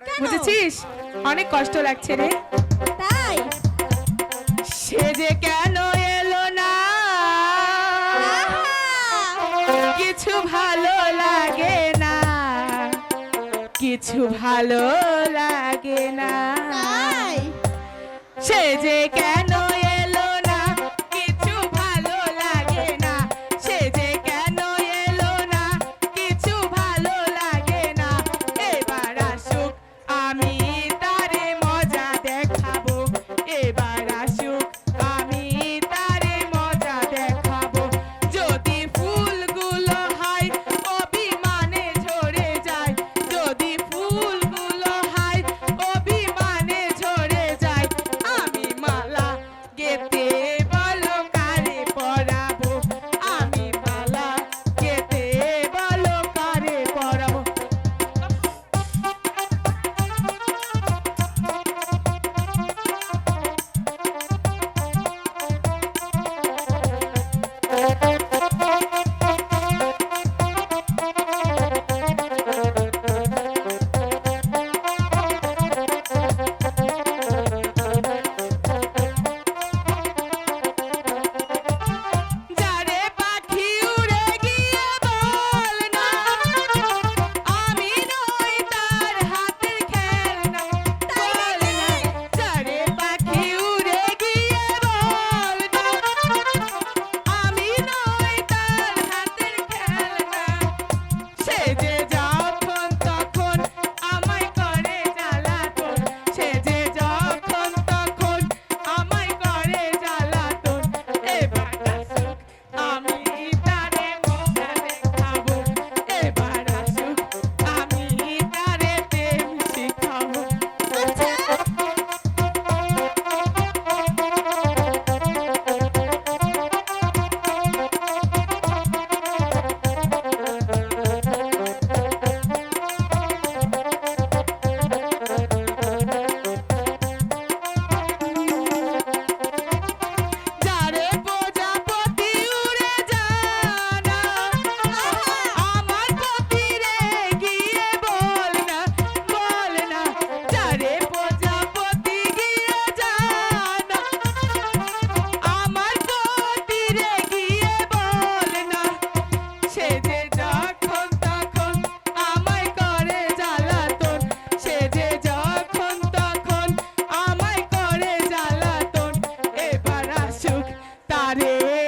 বুঝেছিস? অনেক কষ্ট লাগছে রে। তাই? সে যে কেন এলো না? কিছু ভালো লাগে না। কিছু ভালো লাগে না। সে যে কেন হচ্ছে যে day.